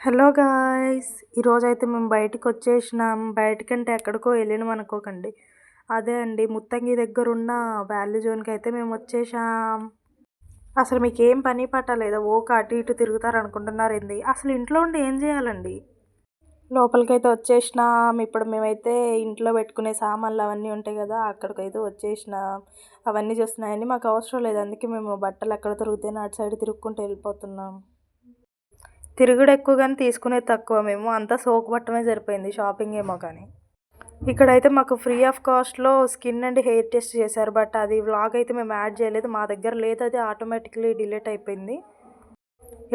Hello guys ఈరోజైతే మేము బయటికి వచ్చేసినాం బయటకంటే ఎక్కడికో వెళ్ళినాం అనుకోకండి. అదే అండి ముత్తంగి దగ్గర ఉన్న వ్యాలీ జోన్కి అయితే మేము వచ్చేసాం అసలు మీకు ఏం పని పట్టలేదా ఓక అటు ఇటు తిరుగుతారు అనుకుంటున్నారు ఏంది? అసలు ఇంట్లో ఉండి ఏం చేయాలండి? లోపలికైతే వచ్చేసినాం. ఇప్పుడు మేమైతే ఇంట్లో పెట్టుకునే సామాన్లు అవన్నీ ఉంటాయి కదా అక్కడికైతే వచ్చేసినాం. అవన్నీ చూస్తున్నాయని మాకు అవసరం లేదు. అందుకే మేము బట్టలు ఎక్కడ తిరుగుతే అటు సైడ్ తిరుక్కుంటూ వెళ్ళిపోతున్నాం. తిరుగుడు ఎక్కువ కానీ తీసుకునేది తక్కువ మేము. అంతా సోకు పట్టమే సరిపోయింది షాపింగ్ ఏమో కానీ. ఇక్కడైతే మాకు ఫ్రీ ఆఫ్ కాస్ట్లో స్కిన్ అండ్ హెయిర్ టెస్ట్ చేశారు. బట్ అది వ్లాగ్ అయితే మేము యాడ్ చేయలేదు. మా దగ్గర లేదు. అది ఆటోమేటిక్లీ డిలీట్ అయిపోయింది.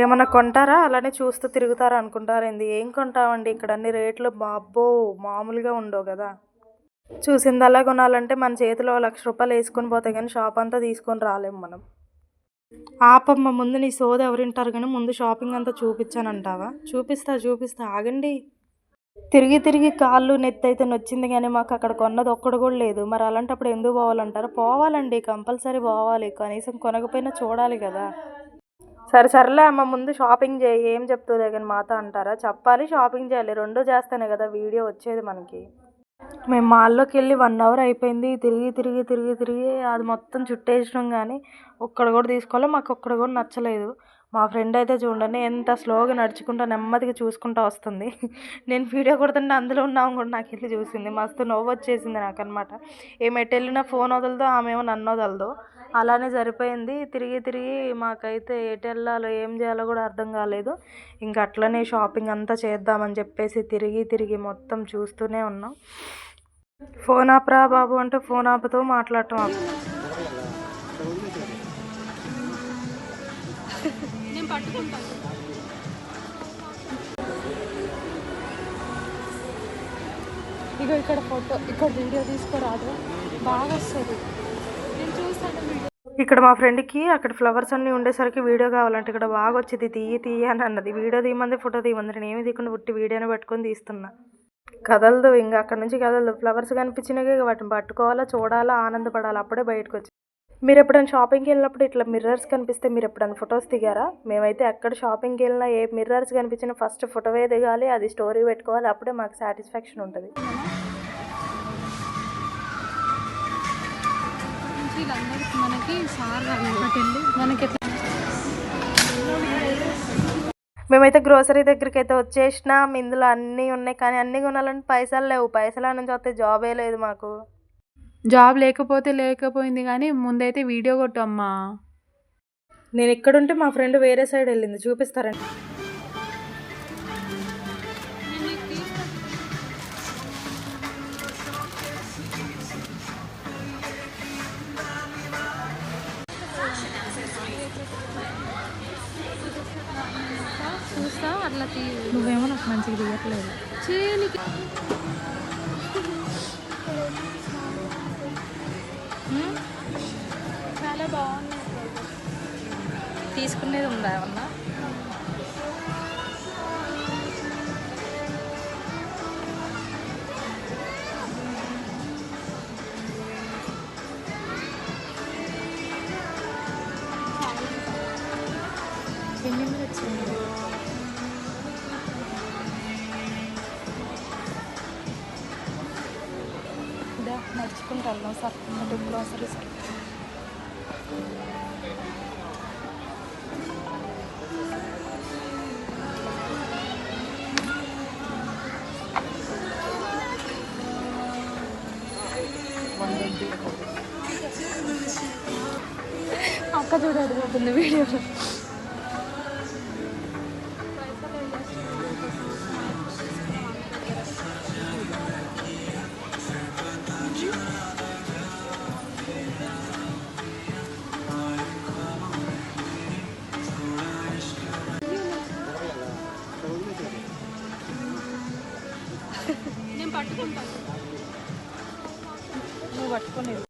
ఏమన్నా కొంటారా? అలానే చూస్తూ తిరుగుతారా అనుకుంటారేంది ఏం కొంటామండి? ఇక్కడ అన్ని రేట్లు బాబ్బో మామూలుగా ఉండవు కదా. చూసిందల్లా కొనాలంటే మన చేతిలో లక్ష రూపాయలు వేసుకొని పోతే కానీ షాప్ అంతా తీసుకొని రాలేము మనం. ఆపమ్మ ముందు నీ సోది ఎవరింటారు కానీ ముందు షాపింగ్ అంతా చూపించానంటావా? చూపిస్తా చూపిస్తా. ఆగండి. తిరిగి తిరిగి కాళ్ళు నెత్తి అయితే నొచ్చింది కానీ మాకు అక్కడ కొన్నది ఒక్కడు కూడా లేదు. మరి అలాంటప్పుడు ఎందుకు పోవాలంటారు? పోవాలండి కంపల్సరీ పోవాలి. కనీసం కొనకపోయినా చూడాలి కదా. సరే సర్లే అమ్మ ముందు షాపింగ్ చేయి. ఏం చెప్తుందే కానీ మాతో అంటారా? చెప్పాలి షాపింగ్ చేయాలి. రెండు చేస్తేనే కదా వీడియో వచ్చేది మనకి. మేము మాల్లోకి వెళ్ళి వన్ అవర్ అయిపోయింది. తిరిగి తిరిగి తిరిగి తిరిగి అది మొత్తం చుట్టేసినాం కానీ ఒక్కడ కూడా తీసుకోవాలి మాకు ఒక్కడ కూడా నచ్చలేదు. మా ఫ్రెండ్ అయితే చూడండి ఎంత స్లోగా నడుచుకుంటా నెమ్మదిగా చూసుకుంటూ వస్తుంది. నేను వీడియో కొడుతుంటే అందులో ఉన్నాము కూడా నాకు వెళ్ళి చూసింది. మస్తు నవ్వు వచ్చేసింది నాకు అనమాట ఏమి ఎటు వెళ్ళినా ఫోన్ వదలదో ఆమెమో నన్ను వదలదు. అలానే సరిపోయింది. తిరిగి తిరిగి మాకైతే ఎటు వెళ్ళాలో ఏం చేయాలో కూడా అర్థం కాలేదు. ఇంకా అట్లనే షాపింగ్ అంతా చేద్దామని చెప్పేసి తిరిగి తిరిగి మొత్తం చూస్తూనే ఉన్నాం. ఫోన్ ఆపరా బాబు అంటే ఫోన్ ఆపుతో మాట్లాడటం ఇగో ఇక్కడ ఫోటో ఇక్కడ వీడియో తీసుకోరాదు. బాగా వస్తుంది. ఇక్కడ మా ఫ్రెండ్కి అక్కడ ఫ్లవర్స్ అన్నీ ఉండేసరికి వీడియో కావాలంటే ఇక్కడ బాగా వచ్చింది తీయి తీయి అని అన్నది. వీడియో తీయమంది ఫోటో తీయమంది నేను ఏమి తీయకుండా పుట్టి వీడియోని పెట్టుకొని తీస్తున్నా. కదలదు ఇంకా అక్కడ నుంచి కదలదు. ఫ్లవర్స్ కనిపించినాక వాటిని పట్టుకోవాలా చూడాలా ఆనందపడాలా అప్పుడే బయటకు వచ్చి. మీరు ఎప్పుడైనా షాపింగ్కి వెళ్ళినప్పుడు ఇట్లా మిర్రర్స్ కనిపిస్తే మీరు ఎప్పుడైనా ఫొటోస్ దిగారా? మేమైతే ఎక్కడ షాపింగ్కి వెళ్ళినా ఏ మిర్రర్స్ కనిపించినా ఫస్ట్ ఫోటోవే దిగాలి అది స్టోరీ పెట్టుకోవాలి అప్పుడే మాకు సాటిస్ఫాక్షన్ ఉంటుంది. మనకి సార్ మనకి మేమైతే గ్రోసరీ దగ్గరికి అయితే వచ్చేసినాం. ఇందులో అన్నీ ఉన్నాయి. కానీ అన్నీ కొనాలంటే పైసలు లేవు. పైసల నుంచి వస్తే జాబే లేదు మాకు. జాబ్ లేకపోతే లేకపోయింది కానీ ముందైతే వీడియో కొట్టు అమ్మా నేను ఎక్కడుంటే మా ఫ్రెండ్ వేరే సైడ్ వెళ్ళింది. చూపిస్తారండి చూస్తా అట్లా తీ నువ్వేమో నాకు మంచిగా దిగట్లేదు చేయనికి చాలా బాగుంది. తీసుకునేది ఉందా ఏమన్నా? నడుచుకుంటూ వెళ్దాం సార్ అటు గ్రోసరీ సార్ అక్క చూడ అడిగిపోతుంది వీడియోలో పట్టుకుంటాను. నువ్వు పట్టుకోలేదు.